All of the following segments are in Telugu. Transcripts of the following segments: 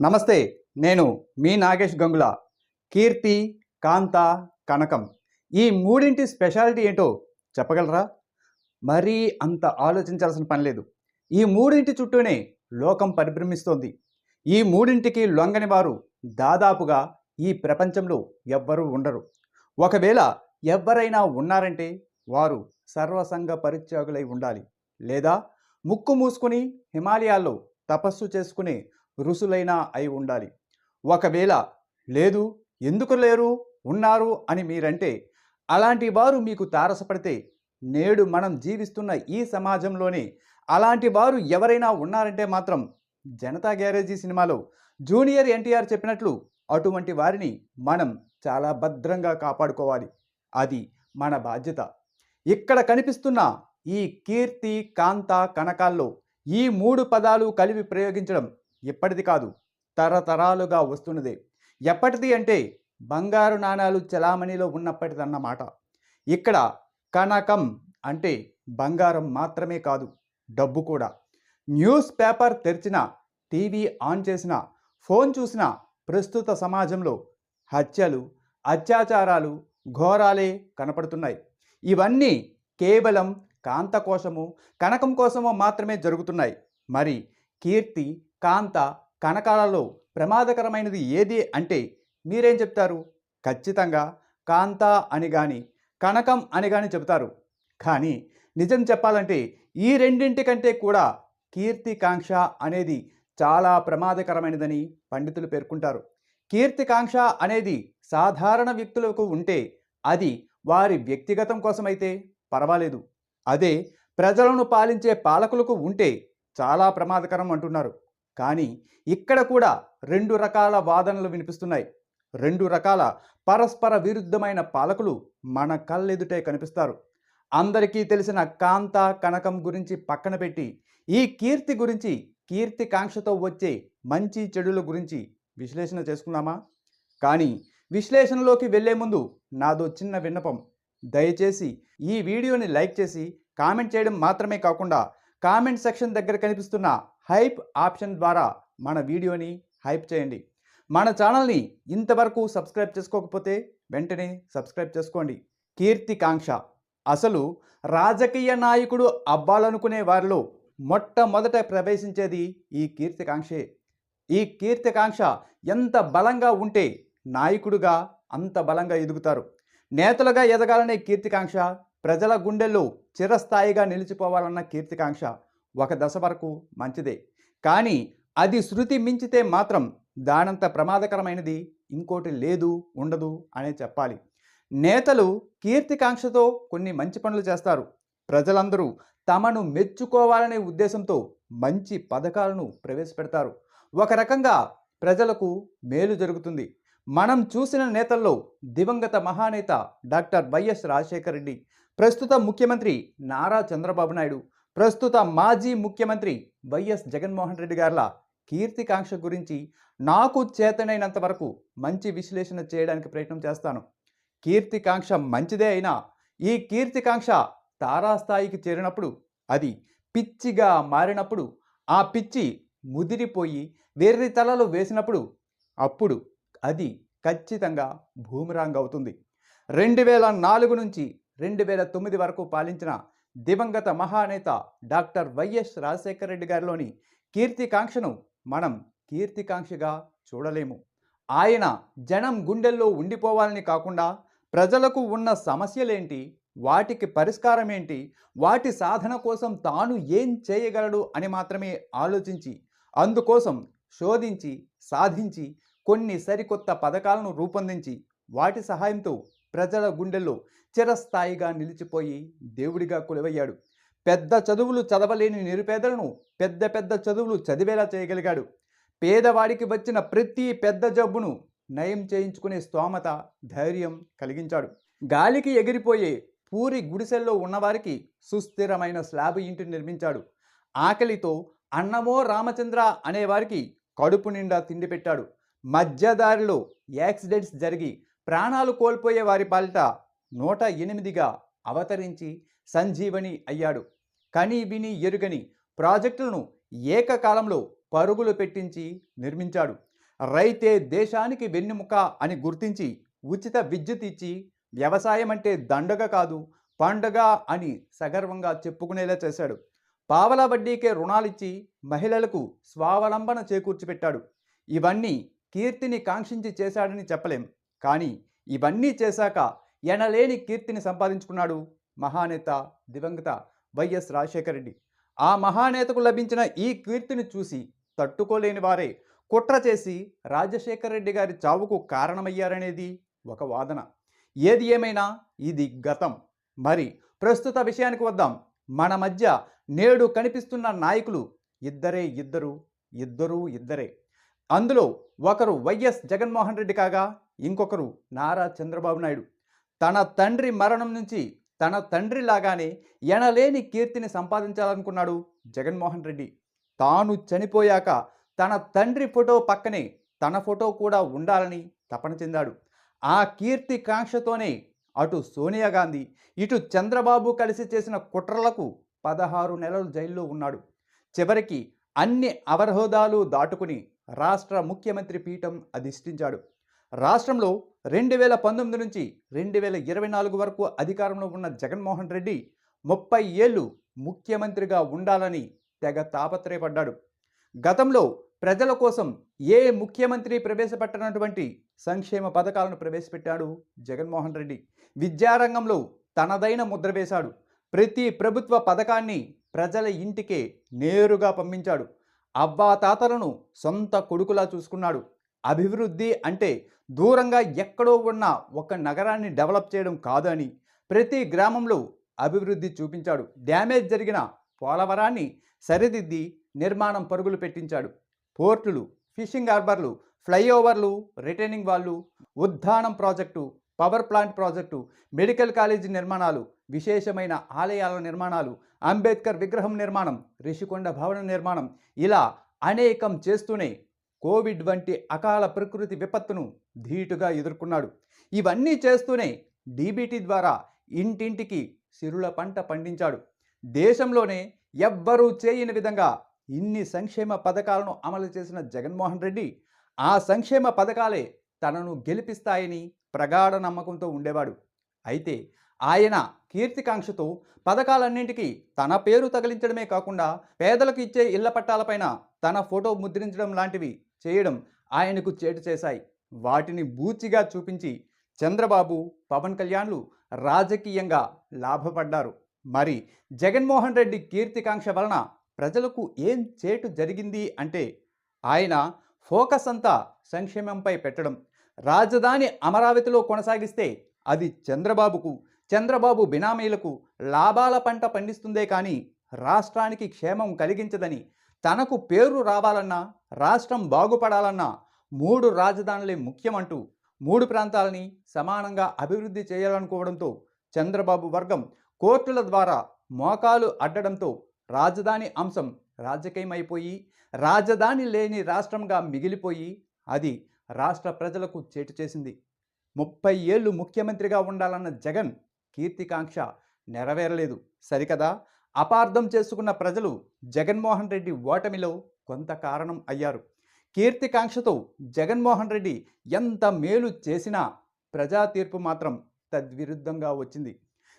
నమస్తే నేను మీ నాగేష్ గంగుల. కీర్తి కాంత కనకం. ఈ మూడింటి స్పెషాలిటీ ఏంటో చెప్పగలరా? మరీ అంత ఆలోచించాల్సిన పని లేదు. ఈ మూడింటి చుట్టూనే లోకం పరిభ్రమిస్తోంది. ఈ మూడింటికి లొంగని వారు దాదాపుగా ఈ ప్రపంచంలో ఎవ్వరూ ఉండరు. ఒకవేళ ఎవ్వరైనా ఉన్నారంటే వారు సర్వసంగ పరిత్యాగులై ఉండాలి. లేదా ముక్కు మూసుకుని హిమాలయాల్లో తపస్సు చేసుకునే రుసులైనా అయి ఉండాలి. ఒకవేళ లేదు ఎందుకు లేరు ఉన్నారు అని మీరంటే అలాంటి వారు మీకు తారసపడితే నేడు మనం జీవిస్తున్న ఈ సమాజంలోనే అలాంటి వారు ఎవరైనా ఉన్నారంటే మాత్రం జనతా గ్యారేజీ సినిమాలో జూనియర్ ఎన్టీఆర్ చెప్పినట్లు అటువంటి వారిని మనం చాలా భద్రంగా కాపాడుకోవాలి. అది మన బాధ్యత. ఇక్కడ కనిపిస్తున్న ఈ కీర్తి కాంత కనకాల్లో ఈ మూడు పదాలు కలిపి ప్రయోగించడం ఇప్పటిది కాదు తరతరాలుగా వస్తున్నదే. ఎప్పటిది అంటే బంగారు నాణాలు చలామణిలో ఉన్నప్పటిదన్నమాట. ఇక్కడ కనకం అంటే బంగారం మాత్రమే కాదు డబ్బు కూడా. న్యూస్ పేపర్ తెరిచిన టీవీ ఆన్ చేసిన ఫోన్ చూసిన ప్రస్తుత సమాజంలో హత్యలు అత్యాచారాలు ఘోరాలే కనపడుతున్నాయి. ఇవన్నీ కేవలం కాంత కోసము కనకం కోసమో మాత్రమే జరుగుతున్నాయి. మరి కీర్తి కాంత కనకాలలో ప్రమాదకరమైనది ఏది అంటే మీరేం చెప్తారు? ఖచ్చితంగా కాంత అని కానీ కనకం అని కానీ చెబుతారు. కానీ నిజం చెప్పాలంటే ఈ రెండింటి కంటే కూడా కీర్తికాంక్ష అనేది చాలా ప్రమాదకరమైనదని పండితులు పేర్కొంటారు. కీర్తికాంక్ష అనేది సాధారణ వ్యక్తులకు ఉంటే అది వారి వ్యక్తిగతం కోసమైతే పర్వాలేదు. అదే ప్రజలను పాలించే పాలకులకు ఉంటే చాలా ప్రమాదకరం అంటున్నారు. కానీ ఇక్కడ కూడా రెండు రకాల వాదనలు వినిపిస్తున్నాయి. రెండు రకాల పరస్పర విరుద్ధమైన పాలకులు మన కళ్ళెదుటే కనిపిస్తారు. అందరికీ తెలిసిన కాంత కనకం గురించి పక్కన పెట్టి ఈ కీర్తి గురించి కీర్తి కాంక్షతో వచ్చే మంచి చెడుల గురించి విశ్లేషణ చేసుకున్నామా కానీ విశ్లేషణలోకి వెళ్ళే ముందు నాదో చిన్న విన్నపం. దయచేసి ఈ వీడియోని లైక్ చేసి కామెంట్ చేయడం మాత్రమే కాకుండా కామెంట్ సెక్షన్ దగ్గర కనిపిస్తున్న హైప్ ఆప్షన్ ద్వారా మన వీడియోని హైప్ చేయండి. మన ఛానల్ని ఇంతవరకు సబ్స్క్రైబ్ చేసుకోకపోతే వెంటనే సబ్స్క్రైబ్ చేసుకోండి. కీర్తికాంక్ష. అసలు రాజకీయ నాయకుడు అవ్వాలనుకునే వారిలో మొట్టమొదట ప్రవేశించేది ఈ కీర్తికాంక్షే. ఈ కీర్తికాంక్ష ఎంత బలంగా ఉంటే నాయకుడుగా అంత బలంగా ఎదుగుతారు. నేతలుగా ఎదగాలనే కీర్తికాంక్ష ప్రజల గుండెల్లో చిరస్థాయిగా నిలిచిపోవాలన్న కీర్తికాంక్ష. ఒక దశ వరకు మంచిదే. కానీ అది శృతి మించితే మాత్రం దానంత ప్రమాదకరమైనది ఇంకోటి లేదు ఉండదు అనే చెప్పాలి. నేతలు కీర్తికాంక్షతో కొన్ని మంచి పనులు చేస్తారు. ప్రజలందరూ తమను మెచ్చుకోవాలనే ఉద్దేశంతో మంచి పథకాలను ప్రవేశపెడతారు. ఒక రకంగా ప్రజలకు మేలు జరుగుతుంది. మనం చూసిన నేతల్లో దివంగత మహానేత డాక్టర్ వైఎస్ రాజశేఖర రెడ్డి ప్రస్తుత ముఖ్యమంత్రి నారా చంద్రబాబు నాయుడు ప్రస్తుత మాజీ ముఖ్యమంత్రి వైఎస్ జగన్మోహన్ రెడ్డి గారిల కీర్తికాంక్ష గురించి నాకు చేతనైనంత వరకు మంచి విశ్లేషణ చేయడానికి ప్రయత్నం చేస్తాను. కీర్తికాంక్ష మంచిదే అయినా ఈ కీర్తికాంక్ష తారాస్థాయికి చేరినప్పుడు అది పిచ్చిగా మారినప్పుడు ఆ పిచ్చి ముదిరిపోయి వెర్రి తలలు వేసినప్పుడు అప్పుడు అది ఖచ్చితంగా భూమిరాంగ్ అవుతుంది. రెండు వేల నాలుగు నుంచి రెండు వేల తొమ్మిది వరకు పాలించిన దివంగత మహానేత డాక్టర్ వైఎస్ రాజశేఖర రెడ్డి గారిలోని కీర్తికాంక్షను మనం కీర్తికాంక్షగా చూడలేము. ఆయన జనం గుండెల్లో ఉండిపోవాలని కాకుండా ప్రజలకు ఉన్న సమస్యలేంటి? వాటికి పరిష్కారం ఏంటి వాటి సాధన కోసం తాను ఏం చేయగలడు అని మాత్రమే ఆలోచించి అందుకోసం శోధించి సాధించి కొన్ని సరికొత్త పథకాలను రూపొందించి వాటి సహాయంతో ప్రజల గుండెల్లో చిరస్థాయిగా నిలిచిపోయి దేవుడిగా కొలువయ్యాడు. పెద్ద చదువులు చదవలేని నిరుపేదలను పెద్ద పెద్ద చదువులు చదివేలా చేయగలిగాడు. పేదవాడికి వచ్చిన ప్రతి పెద్ద జబ్బును నయం చేయించుకునే స్తోమత ధైర్యం కలిగించాడు. గాలికి ఎగిరిపోయే పూరి గుడిసెల్లో ఉన్నవారికి సుస్థిరమైన స్లాబ్ ఇంటిని నిర్మించాడు. ఆకలితో అన్నమో రామచంద్ర అనేవారికి కడుపు నిండా తిండి పెట్టాడు. మధ్యదారిలో యాక్సిడెంట్స్ జరిగి ప్రాణాలు కోల్పోయే వారి పాలిట నూట ఎనిమిదిగా అవతరించి సంజీవని అయ్యాడు. కని విని ఎరుగని ప్రాజెక్టులను ఏకకాలంలో పరుగులు పెట్టించి నిర్మించాడు. రైతే దేశానికి వెన్నెముక అని గుర్తించి ఉచిత విద్యుత్ ఇచ్చి వ్యవసాయం అంటే దండగ కాదు పండగ అని సగర్వంగా చెప్పుకునేలా చేశాడు. పావల వడ్డీకే రుణాలిచ్చి మహిళలకు స్వావలంబన చేకూర్చిపెట్టాడు. ఇవన్నీ కీర్తిని కాంక్షించి చేశాడని చెప్పలేం. కానీ ఇవన్నీ చేశాక ఎనలేని కీర్తిని సంపాదించుకున్నాడు మహానేత దివంగత వైఎస్ రాజశేఖర రెడ్డి. ఆ మహానేతకు లభించిన ఈ కీర్తిని చూసి తట్టుకోలేని వారే కుట్ర చేసి రాజశేఖర రెడ్డి గారి చావుకు కారణమయ్యారనేది ఒక వాదన. ఏది ఏమైనా ఇది గతం. మరి ప్రస్తుత విషయానికి వద్దాం. మన మధ్య నేడు కనిపిస్తున్న నాయకులు ఇద్దరే ఇద్దరు ఇద్దరు ఇద్దరే. అందులో ఒకరు వైఎస్ జగన్మోహన్ రెడ్డి కాగా ఇంకొకరు నారా చంద్రబాబు నాయుడు. తన తండ్రి మరణం నుంచి తన తండ్రి లాగానే ఎనలేని కీర్తిని సంపాదించాలనుకున్నాడు జగన్మోహన్ రెడ్డి. తాను చనిపోయాక తన తండ్రి ఫోటో పక్కనే తన ఫోటో కూడా ఉండాలని తపన చెందాడు. ఆ కీర్తి కాంక్షతోనే అటు సోనియా గాంధీ ఇటు చంద్రబాబు కలిసి చేసిన కుట్రలకు పదహారు నెలలు జైల్లో ఉన్నాడు. చివరికి అన్ని అవరోధాలు దాటుకుని రాష్ట్ర ముఖ్యమంత్రి పీఠం అధిష్ఠించాడు. రాష్ట్రంలో రెండు వేల పంతొమ్మిది నుంచి రెండు వేల ఇరవై నాలుగు వరకు అధికారంలో ఉన్న జగన్మోహన్ రెడ్డి ముప్పై ఏళ్ళు ముఖ్యమంత్రిగా ఉండాలని తెగ తాపత్రయపడ్డాడు. గతంలో ప్రజల కోసం ఏ ముఖ్యమంత్రి ప్రవేశపెట్టనటువంటి సంక్షేమ పథకాలను ప్రవేశపెట్టాడు జగన్మోహన్ రెడ్డి. విద్యారంగంలో తనదైన ముద్ర వేశాడు. ప్రతి ప్రభుత్వ పథకాన్ని ప్రజల ఇంటికే నేరుగా పంపించాడు. అవ్వా తాతలను సొంత కొడుకులా చూసుకున్నాడు. అభివృద్ధి అంటే దూరంగా ఎక్కడో ఉన్న ఒక నగరాన్ని డెవలప్ చేయడం కాదు అని ప్రతి గ్రామంలో అభివృద్ధి చూపించాడు. డ్యామేజ్ జరిగిన పోలవరాన్ని సరిదిద్ది నిర్మాణం పరుగులు పెట్టించాడు. పోర్టులు ఫిషింగ్ హార్బర్లు ఫ్లైఓవర్లు రిటైనింగ్ వాళ్ళు Uddanam project power plant project medical college నిర్మాణాలు విశేషమైన ఆలయాల నిర్మాణాలు అంబేద్కర్ విగ్రహం నిర్మాణం రిషికొండ భవన నిర్మాణం ఇలా అనేకం చేస్తూనే కోవిడ్ వంటి అకాల ప్రకృతి విపత్తును ధీటుగా ఎదుర్కొన్నాడు. ఇవన్నీ చేస్తూనే డీబీటీ ద్వారా ఇంటింటికి సిరుల పంట పండించాడు. దేశంలోనే ఎవ్వరూ చేయని విధంగా ఇన్ని సంక్షేమ పథకాలను అమలు చేసిన జగన్మోహన్ రెడ్డి ఆ సంక్షేమ పథకాలే తనను గెలిపిస్తాయని ప్రగాఢ నమ్మకంతో ఉండేవాడు. అయితే ఆయన కీర్తికాంక్షతో పథకాలన్నింటికీ తన పేరు తగిలించడమే కాకుండా పేదలకు ఇచ్చే ఇళ్ళ పట్టాలపైన తన ఫోటో ముద్రించడం లాంటివి చేయడం ఆయనకు చేటు చేశాయి. వాటిని బూచిగా చూపించి చంద్రబాబు పవన్ కళ్యాణ్లు రాజకీయంగా లాభపడ్డారు. మరి జగన్మోహన్ రెడ్డి కీర్తికాంక్ష వలన ప్రజలకు ఏం చేటు జరిగింది అంటే ఆయన ఫోకస్ అంతా సంక్షేమంపై పెట్టడం. రాజధాని అమరావతిలో కొనసాగిస్తే అది చంద్రబాబుకు చంద్రబాబు బినామీలకు లాభాల పంట పండిస్తుందే కానీ రాష్ట్రానికి క్షేమం కలిగించదని తనకు పేరు రావాలన్నా రాష్ట్రం బాగుపడాలన్నా మూడు రాజధానులే ముఖ్యమంటూ మూడు ప్రాంతాలని సమానంగా అభివృద్ధి చేయాలనుకోవడంతో చంద్రబాబు వర్గం కోర్టుల ద్వారా మోకాలు అడ్డడంతో రాజధాని అంశం రాజకీయమైపోయి రాజధాని లేని రాష్ట్రంగా మిగిలిపోయి అది రాష్ట్ర ప్రజలకు చేటు చేసింది. ముప్పై ఏళ్ళు ముఖ్యమంత్రిగా ఉండాలన్న జగన్ కీర్తికాంక్ష నెరవేరలేదు. సరికదా? అపార్థం చేసుకున్న ప్రజలు జగన్మోహన్ రెడ్డి ఓటమిలో కొంత కారణం అయ్యారు. కీర్తికాంక్షతో జగన్మోహన్ రెడ్డి ఎంత మేలు చేసినా ప్రజా తీర్పు మాత్రం తద్విరుద్ధంగా వచ్చింది.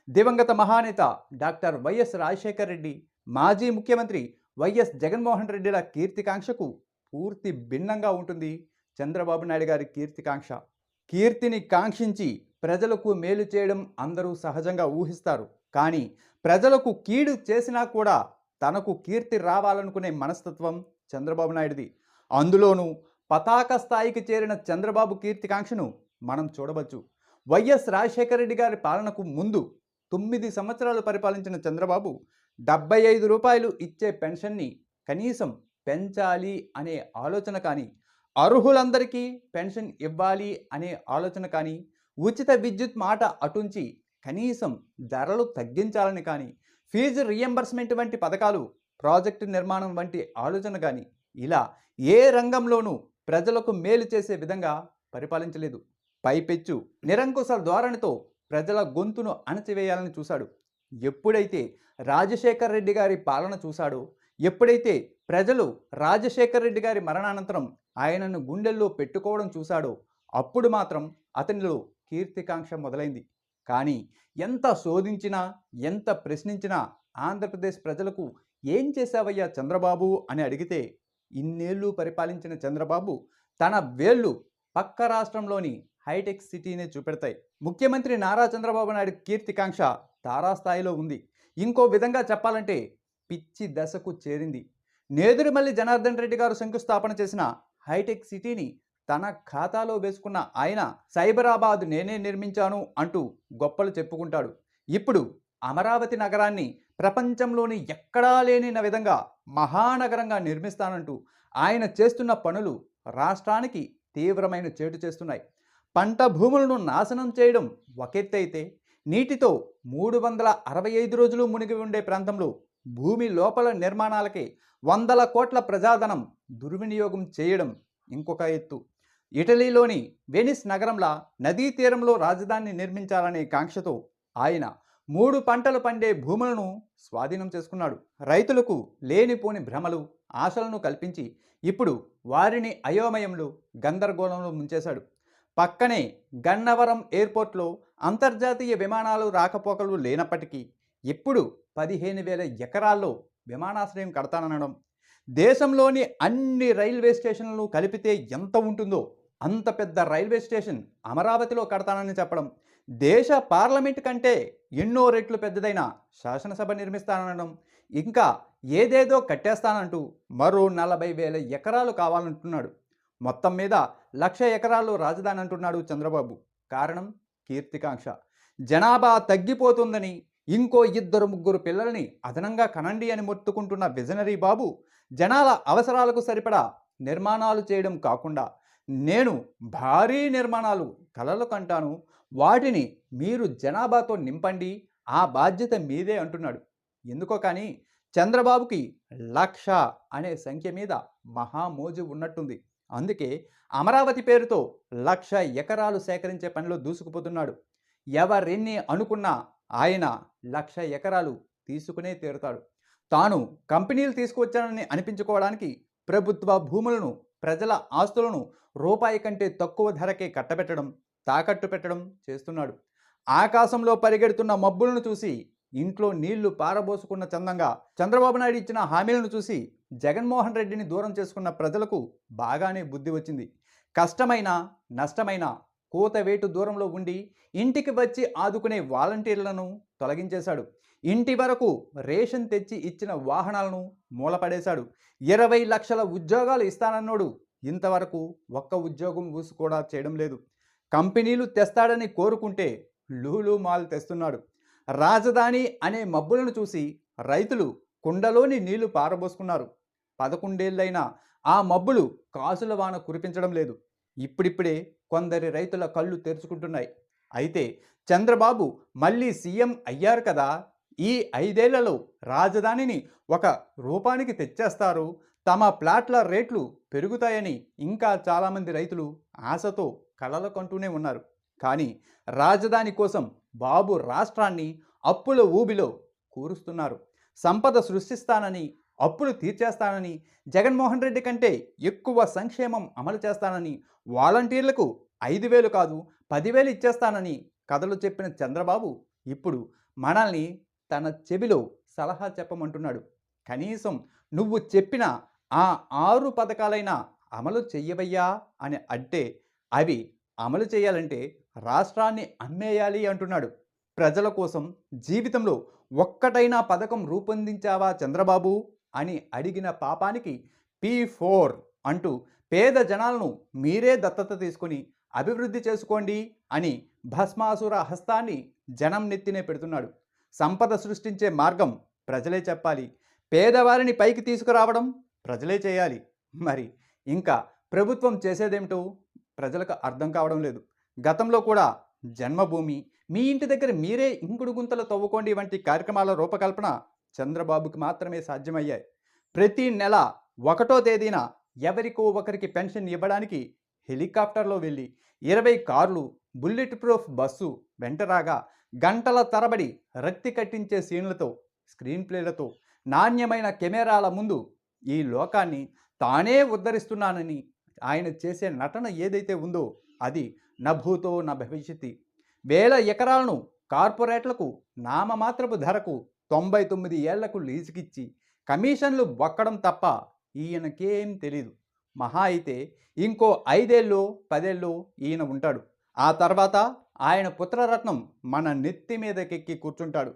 దివంగత మహానేత డాక్టర్ వైఎస్ రాజశేఖర్ రెడ్డి మాజీ ముఖ్యమంత్రి వైఎస్ జగన్మోహన్ రెడ్డిల కీర్తికాంక్షకు పూర్తి భిన్నంగా ఉంటుంది చంద్రబాబు నాయుడు గారి కీర్తికాంక్ష. కీర్తిని కాంక్షించి ప్రజలకు మేలు చేయడం అందరూ సహజంగా ఊహిస్తారు. కానీ ప్రజలకు కీడు చేసినా కూడా తనకు కీర్తి రావాలనుకునే మనస్తత్వం చంద్రబాబు నాయుడిది. అందులోనూ పతాక స్థాయికి చేరిన చంద్రబాబు కీర్తికాంక్షను మనం చూడవచ్చు. వైఎస్ రాజశేఖర రెడ్డి గారి పాలనకు ముందు తొమ్మిది సంవత్సరాలు పరిపాలించిన చంద్రబాబు డెబ్బై ఐదు రూపాయలు ఇచ్చే పెన్షన్ని కనీసం పెంచాలి అనే ఆలోచన కానీ అర్హులందరికీ పెన్షన్ ఇవ్వాలి అనే ఆలోచన కానీ ఉచిత విద్యుత్ మాట అటుంచి కనీసం ధరలు తగ్గించాలని కానీ ఫీజు రియంబర్స్మెంట్ వంటి పథకాలు ప్రాజెక్టు నిర్మాణం వంటి ఆలోచన కానీ ఇలా ఏ రంగంలోనూ ప్రజలకు మేలు చేసే విధంగా పరిపాలించలేదు. పైపెచ్చు నిరంకుశ ధోరణితో ప్రజల గొంతును అణచివేయాలని చూశాడు. ఎప్పుడైతే రాజశేఖర్ రెడ్డి గారి పాలన చూశాడో ఎప్పుడైతే ప్రజలు రాజశేఖర్ రెడ్డి గారి మరణానంతరం ఆయనను గుండెల్లో పెట్టుకోవడం చూశాడో అప్పుడు మాత్రం అతనిలో కీర్తికాంక్ష మొదలైంది. కానీ ఎంత శోధించినా ఎంత ప్రశ్నించినా ఆంధ్రప్రదేశ్ ప్రజలకు ఏం చేశావయ్యా చంద్రబాబు అని అడిగితే ఇన్నేళ్ళు పరిపాలించిన చంద్రబాబు తన వేళ్ళు పక్క రాష్ట్రంలోని హైటెక్ సిటీనే చూపెడతాయి. ముఖ్యమంత్రి నారా చంద్రబాబు నాయుడు కీర్తికాంక్ష తారాస్థాయిలో ఉంది. ఇంకో విధంగా చెప్పాలంటే పిచ్చి దశకు చేరింది. నేదురుమల్లి జనార్దన్ రెడ్డి గారు శంకుస్థాపన చేసిన హైటెక్ సిటీని తన ఖాతాలో వేసుకున్న ఆయన సైబరాబాద్ నేనే నిర్మించాను అంటూ గొప్పలు చెప్పుకుంటాడు. ఇప్పుడు అమరావతి నగరాన్ని ప్రపంచంలోని ఎక్కడా లేని విధంగా మహానగరంగా నిర్మిస్తానంటూ ఆయన చేస్తున్న పనులు రాష్ట్రానికి తీవ్రమైన చేటు చేస్తున్నాయి. పంట భూములను నాశనం చేయడం ఒకెత్తైతే నీటితో మూడు వందల అరవై ఐదు రోజులు మునిగి ఉండే ప్రాంతంలో భూమి లోపల నిర్మాణాలకే వందల కోట్ల ప్రజాధనం దుర్వినియోగం చేయడం ఇంకొక ఎత్తు. ఇటలీలోని వెనిస్ నగరంలో నదీ తీరంలో రాజధాని నిర్మించాలనే కాంక్షతో ఆయన మూడు పంటలు పండే భూములను స్వాధీనం చేసుకున్నాడు. రైతులకు లేనిపోని భ్రమలు ఆశలను కల్పించి ఇప్పుడు వారిని అయోమయంలో గందరగోళంలో ముంచేశాడు. పక్కనే గన్నవరం ఎయిర్పోర్ట్లో అంతర్జాతీయ విమానాలు రాకపోకలు లేనప్పటికీ ఇప్పుడు పదిహేను వేల ఎకరాల్లో విమానాశ్రయం కడతాననడం దేశంలోని అన్ని రైల్వే స్టేషన్లను కలిపితే ఎంత ఉంటుందో అంత పెద్ద రైల్వే స్టేషన్ అమరావతిలో కడతానని చెప్పడం దేశ పార్లమెంట్ కంటే ఎన్నో రెట్లు పెద్దదైన శాసనసభ నిర్మిస్తానడం ఇంకా ఏదేదో కట్టేస్తానంటూ మరో నలభై వేల ఎకరాలు కావాలంటున్నాడు. మొత్తం మీద లక్ష ఎకరాల్లో రాజధాని అంటున్నాడు చంద్రబాబు. కారణం కీర్తికాంక్ష. జనాభా తగ్గిపోతుందని ఇంకో ఇద్దరు ముగ్గురు పిల్లల్ని అదనంగా కనండి అని మొత్తుకుంటున్న విజనరీ బాబు జనాల అవసరాలకు సరిపడా నిర్మాణాలు చేయడం కాకుండా నేను భారీ నిర్మాణాలు కలలు కంటాను. వాటిని మీరు జనాభాతో నింపండి. ఆ బాధ్యత మీదే అంటున్నాడు. ఎందుకో కానీ చంద్రబాబుకి లక్ష అనే సంఖ్య మీద మహామోజు ఉన్నట్టుంది. అందుకే అమరావతి పేరుతో లక్ష ఎకరాలు సేకరించే పనిలో దూసుకుపోతున్నాడు. ఎవరెన్ని అనుకున్నా ఆయన లక్ష ఎకరాలు తీసుకునే తీరుతాడు. తాను కంపెనీలు తీసుకువచ్చానని అనిపించుకోవడానికి ప్రభుత్వ భూములను ప్రజల ఆస్తులను రూపాయి కంటే తక్కువ ధరకే కట్టబెట్టడం తాకట్టు పెట్టడం చేస్తున్నాడు. ఆకాశంలో పరిగెడుతున్న మబ్బులను చూసి ఇంట్లో నీళ్ళు పారబోసుకున్న చందంగా చంద్రబాబు నాయుడు ఇచ్చిన హామీలను చూసి జగన్మోహన్ రెడ్డిని దూరం చేసుకున్న ప్రజలకు బాగానే బుద్ధి వచ్చింది. కష్టమైన నష్టమైన కూతవేటు దూరంలో ఉండి ఇంటికి వచ్చి ఆదుకునే వాలంటీర్లను తొలగించేశాడు. ఇంటి వరకు రేషన్ తెచ్చి ఇచ్చిన వాహనాలను మూలపడేశాడు. ఇరవై లక్షల ఉద్యోగాలు ఇస్తానన్నోడు. ఇంతవరకు ఒక్క ఉద్యోగం ఊసు కూడా చేయడం లేదు. కంపెనీలు తెస్తాడని కోరుకుంటే లూలు మాల్ తెస్తున్నాడు. రాజధాని అనే మబ్బులను చూసి రైతులు కుండలోని నీళ్ళు పారబోసుకున్నారు. పదకొండేళ్ళైనా ఆ మబ్బులు కాసుల వాన కురిపించడం లేదు. ఇప్పుడిప్పుడే కొందరి రైతుల కళ్ళు తెరుచుకుంటున్నాయి. అయితే చంద్రబాబు మళ్ళీ సీఎం అయ్యారు కదా ఈ ఐదేళ్ళలో రాజధానిని ఒక రూపానికి తెచ్చేస్తారు. తమ ప్లాట్ల రేట్లు పెరుగుతాయని ఇంకా చాలామంది రైతులు ఆశతో కళలు కంటూనే ఉన్నారు. కానీ రాజధాని కోసం బాబు రాష్ట్రాన్ని అప్పుల ఊబిలో కూరుస్తున్నారు. సంపద సృష్టిస్తానని అప్పులు తీర్చేస్తానని జగన్మోహన్ రెడ్డి కంటే ఎక్కువ సంక్షేమం అమలు చేస్తానని వాలంటీర్లకు ఐదు వేలు కాదు పదివేలు ఇచ్చేస్తానని కథలు చెప్పిన చంద్రబాబు ఇప్పుడు మనల్ని తన చెవిలో సలహా చెప్పమంటున్నాడు. కనీసం నువ్వు చెప్పిన ఆ ఆరు పథకాలైనా అమలు చెయ్యవయ్యా అని అంటే అవి అమలు చేయాలంటే రాష్ట్రాన్ని అమ్మేయాలి అంటున్నాడు. ప్రజల కోసం జీవితంలో ఒక్కటైనా పథకం రూపొందించావా చంద్రబాబు? అని అడిగిన పాపానికి పీ ఫోర్ అంటూ పేద జనాలను మీరే దత్తత తీసుకొని అభివృద్ధి చేసుకోండి అని భస్మాసుర హస్తాన్ని జనం నెత్తినే పెడుతున్నాడు. సంపద సృష్టించే మార్గం ప్రజలే చెప్పాలి. పేదవారిని పైకి తీసుకురావడం ప్రజలే చేయాలి. మరి ఇంకా ప్రభుత్వం చేసేదేమిటో ప్రజలకు అర్థం కావడం లేదు. గతంలో కూడా జన్మభూమి మీ ఇంటి దగ్గర మీరే ఇంకుడు గుంతలు తవ్వుకోండి వంటి కార్యక్రమాల రూపకల్పన చంద్రబాబుకి మాత్రమే సాధ్యమయ్యాయి. ప్రతి నెల ఒకటో తేదీన ఎవరికో ఒకరికి పెన్షన్ ఇవ్వడానికి హెలికాప్టర్లో వెళ్ళి ఇరవై కార్లు బుల్లెట్ ప్రూఫ్ బస్సు వెంటరాగా గంటల తరబడి రక్తి కట్టించే సీన్లతో స్క్రీన్ ప్లేలతో నాణ్యమైన కెమెరాల ముందు ఈ లోకాన్ని తానే ఉద్ధరిస్తున్నానని ఆయన చేసే నటన ఏదైతే ఉందో అది నభూతో నా భవిష్యత్తి వేల ఎకరాలను కార్పొరేట్లకు నామమాత్రపు ధరకు తొంభై తొమ్మిది ఏళ్ళకు లీజుకిచ్చి కమిషన్లు బొక్కడం తప్ప ఈయనకేం తెలీదు. మహా అయితే ఇంకో ఐదేళ్ళు పదేళ్ళు ఈయన ఉంటాడు. ఆ తర్వాత ఆయన పుత్రరత్నం మన నెత్తి మీదకెక్కి కూర్చుంటాడు.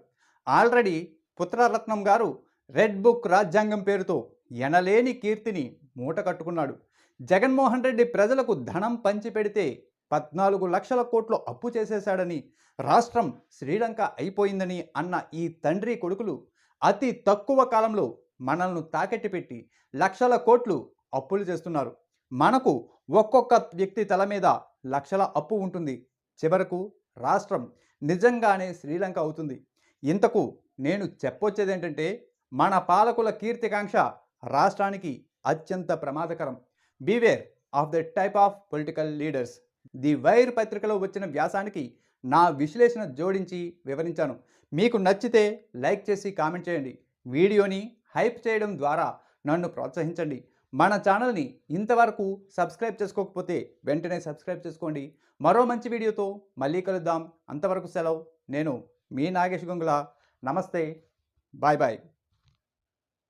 ఆల్రెడీ పుత్రరత్నం గారు రెడ్ బుక్ రాజ్యాంగం పేరుతో ఎనలేని కీర్తిని మూట కట్టుకున్నాడు. జగన్మోహన్ రెడ్డి ప్రజలకు ధనం పంచిపెడితే పద్నాలుగు లక్షల కోట్లు అప్పు చేసేశాడని రాష్ట్రం శ్రీలంక అయిపోయిందని అన్న ఈ తండ్రి కొడుకులు అతి తక్కువ కాలంలో మనల్ని తాకెట్టి పెట్టి లక్షల కోట్లు అప్పులు చేస్తున్నారు. మనకు ఒక్కొక్క వ్యక్తి తల మీద లక్షల అప్పు ఉంటుంది. చివరకు రాష్ట్రం నిజంగానే శ్రీలంక అవుతుంది. ఇంతకు నేను చెప్పొచ్చేది ఏంటంటే మన పాలకుల కీర్తికాంక్ష రాష్ట్రానికి అత్యంత ప్రమాదకరం. Beware of the type of political leaders the Wire పత్రికలో వచ్చిన వ్యాసానికి నా విశ్లేషణ జోడించి వివరించాను. మీకు నచ్చితే లైక్ చేసి కామెంట్ చేయండి. వీడియోని హైప్ చేయడం ద్వారా నన్ను ప్రోత్సహించండి. మన ఛానల్ని ఇంతవరకు సబ్స్క్రైబ్ చేసుకోకపోతే వెంటనే సబ్స్క్రైబ్ చేసుకోండి. మరో మంచి వీడియోతో మళ్ళీ కలుద్దాం. అంతవరకు సెలవు. నేను మీ నాగేష్ గంగుల. నమస్తే. Bye bye.